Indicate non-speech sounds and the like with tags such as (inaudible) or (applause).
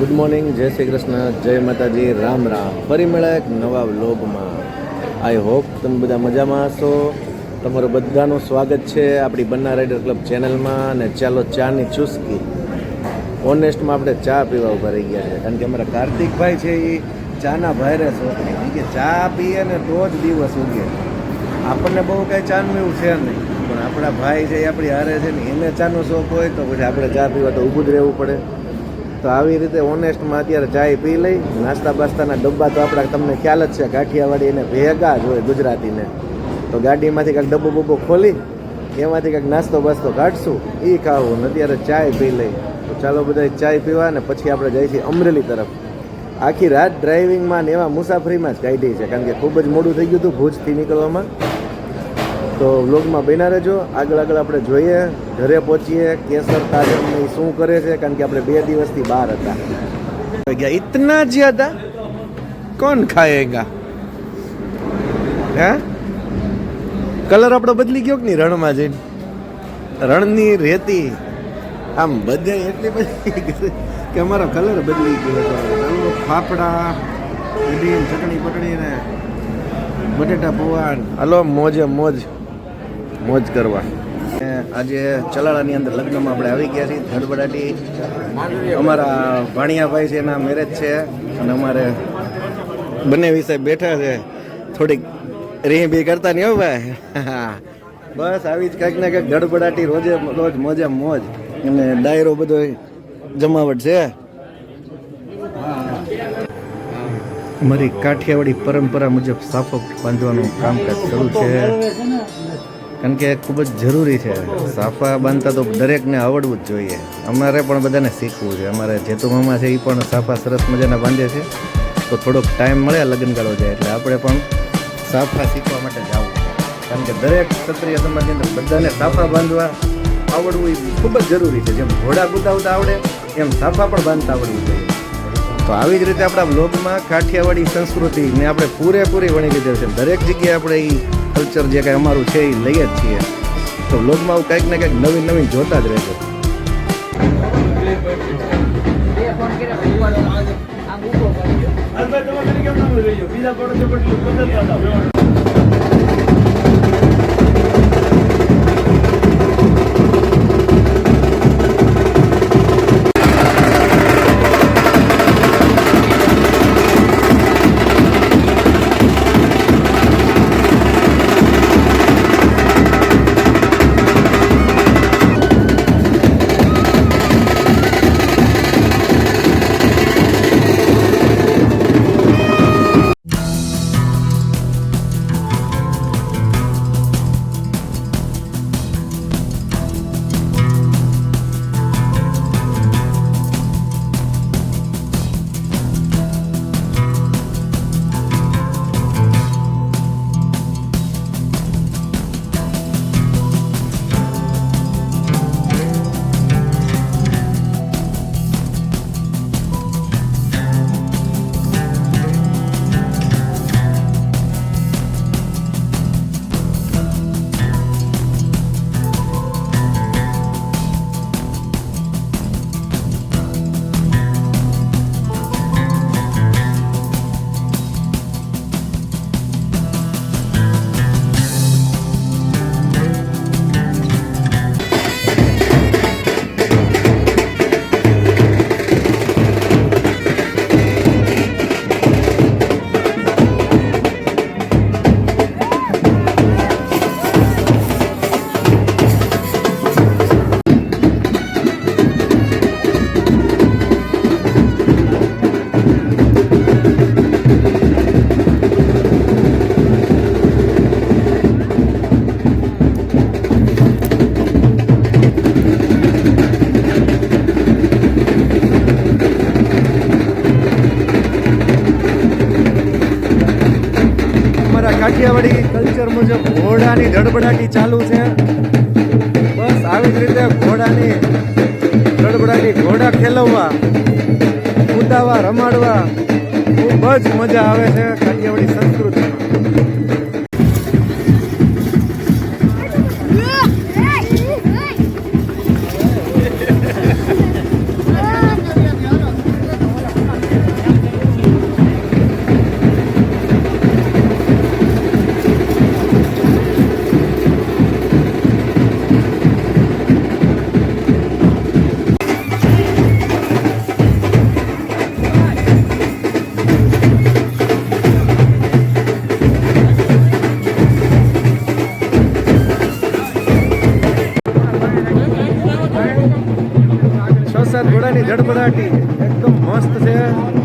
Good morning જય શ્રી કૃષ્ણ, જય માતાજી, રામ રામ. ફરી મળ્યા એક નવા વ્લોગમાં. આઈ હોપ તમે બધા મજામાં હશો. તમારું બધાનું સ્વાગત છે આપણી બન્ના રાઇડર ક્લબ ચેનલમાં અને ચાલો ચાની ચુસ્કી. ઓનેસ્ટમાં આપણે ચા પીવા ઊભા રહી ગયા છે. કારણ કે અમારા કાર્તિકભાઈ છે એ ચાના ભાઈરે શોખની કે ચા પીએ ને તો જ દિવસ ઉગે. આપણને બહુ કાંઈ ચાનું એવું છે નહીં. પણ આપણા ભાઈ છે એ આપણી હારે છે ને એને ચાનો શોખ હોય તો પછી આપણે ચા પીવા તો ઊભું જ રહેવું પડે. તો આવી રીતે ઓનેસ્ટમાં અત્યારે ચાય પી લઈ, નાસ્તા બાસ્તાના ડબ્બા તો આપણા તમને ખ્યાલ જ છે કાઠિયાવાડી એને ભેગા જ હોય ગુજરાતીને. તો ગાડીમાંથી કાંઈક ડબ્બો બબ્બો ખોલી, એમાંથી કાંઈક નાસ્તો બાસ્તો કાઢશું એ ખાવું, અત્યારે ચાય પી લઈ. તો ચાલો બધા ચાય પીવા ને પછી આપણે જઈએ છીએ અમરેલી તરફ. આખી રાત ડ્રાઇવિંગમાં ને એવા મુસાફરીમાં જ કાઢી છે, કારણ કે ખૂબ જ મોડું થઈ ગયું હતું ભુજથી નીકળવામાં. તો વ્લોગમાં બન્યા રહેજો. આગળ આગળ આપણે જોઈએ, ઘરે પહોંચીએ, કેસર તાજમ ને શું કરે છે, કારણ કે આપણે બે દિવસથી બહાર હતા. ગયા, ઇતના જ્યાદા? કોણ ખાએગા હે? કલર આપણો બદલી ગયો કે નહીં રણમાં જઈને? રણની રેતી. આમ બધે એટલી બધી કે અમારો કલર બદલી ગયો હતો. ફાફડા ચટણી પટણી ને બટેટા પૌવા હલો, મોજે મોજ. મોજ કરવા. આજે ચલાળાની અંદર લગ્નમાં આપણે આવી ગયા છીએ, ધડબડાટી. અમારા ભાણિયાભાઈ છે, એના મેરેજ છે, અને અમારે બંને વિષય બેઠા છે. થોડીક રી બી કરતા નહીં ભાઈ. (laughs) બસ આવી જ કંઈક ને કંઈક ધડબડાટી રોજે રોજ મોજે મોજ. અને ડાયરો બધો જમાવટ છે. અમારી કાઠિયાવાડી પરંપરા મુજબ સાફો બાંધવાનું કામકાજ શરૂ છે. કારણ કે ખૂબ જ જરૂરી છે. સાફા બાંધતા તો દરેકને આવડવું જ જોઈએ. અમારે પણ બધાને શીખવું છે. અમારે જેતુ મામા છે એ પણ સાફા સરસ મજાના બાંધે છે. તો થોડોક ટાઈમ મળે લગ્નગાળો જાય એટલે આપણે પણ સાફા શીખવા માટે જવું કારણ કે દરેક ક્ષત્રિય સમાજની અંદર બધાને સાફા બાંધવા આવડવું એ ખૂબ જ જરૂરી છે. જેમ ઘોડા કૂદાવતા આવડે, એમ સાફા પણ બાંધતા આવડવું જોઈએ. તો આવી જ રીતે આપણા બ્લોગમાં કાઠિયાવાડી સંસ્કૃતિ ને આપણે પૂરેપૂરી વણી લીધેલ છે. દરેક જગ્યાએ આપણે એ કલ્ચર જે કાંઈ અમારું છે એ લઈએ જ છીએ. તો બ્લોગમાં આવું કંઈક ને કંઈક નવીન નવીન જોતા જ રહેજો. અમારા કાઠિયાવાડી કલ્ચર મુજબ ઘોડાની ધડબડાટી ચાલુ છે. બસ આવી જ રીતે ઘોડાની ધડબડાટી ઘોડા ખેલવવા, કૂદાવા, રમાડવા, ખૂબ જ મજા આવે છે કાઠિયાવાડી સંસ્કૃતિમાં ધડબડાટી એકદમ મસ્ત છે